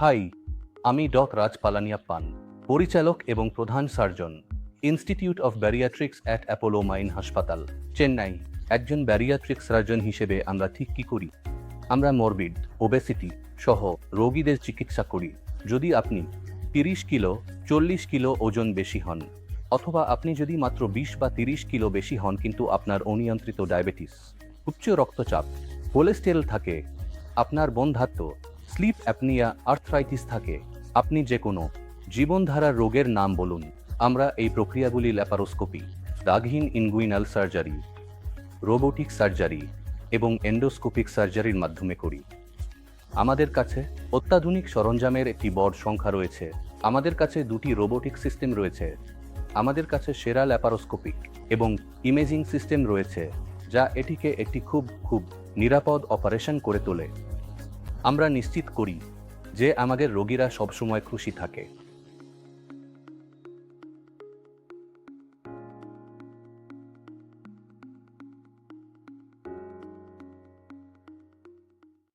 High, আমি doc রাজ পালানিয়াপ্পান পরিচালক এবং প্রধান surgeon, institute of bariatrics at Apollo mine হাসপাতাল, চেন্নাই। একজন ব্যারিয়াট্রিক্স সার্জন হিসেবে আমরা ঠিক কী করি? আমরা মরবিড, ওবেসিটি সহ রোগীদের চিকিৎসা করি। যদি আপনি তিরিশ কিলো, চল্লিশ কিলো ওজন বেশি হন, অথবা আপনি যদি মাত্র বিশ বা তিরিশ কিলো বেশি হন কিন্তু আপনার অনিয়ন্ত্রিত ডায়াবেটিস, উচ্চ রক্তচাপ, কোলেস্টেরল থাকে, আপনার বন্ধাত্ম স্লিপ অ্যাপনিয়া আর্থ্রাইটিস থাকে। আপনি যে কোনো জীবনধারার রোগের নাম বলুন। আমরা এই প্রক্রিয়াগুলি ল্যাপারোস্কোপি, দাগহীন ইনগুইনাল সার্জারি, রোবোটিক সার্জারি এবং এন্ডোস্কোপিক সার্জারির মাধ্যমে করি। আমাদের কাছে অত্যাধুনিক সরঞ্জামের একটি বড় সংখ্যা রয়েছে। আমাদের কাছে দুটি রোবোটিক সিস্টেম রয়েছে। আমাদের কাছে সেরা ল্যাপারোস্কোপিক এবং ইমেজিং সিস্টেম রয়েছে, যা এটিকে একটি খুব খুব নিরাপদ অপারেশন করে তোলে। আমরা নিশ্চিত করি যে আমাদের রোগীরা সবসময় খুশি থাকে।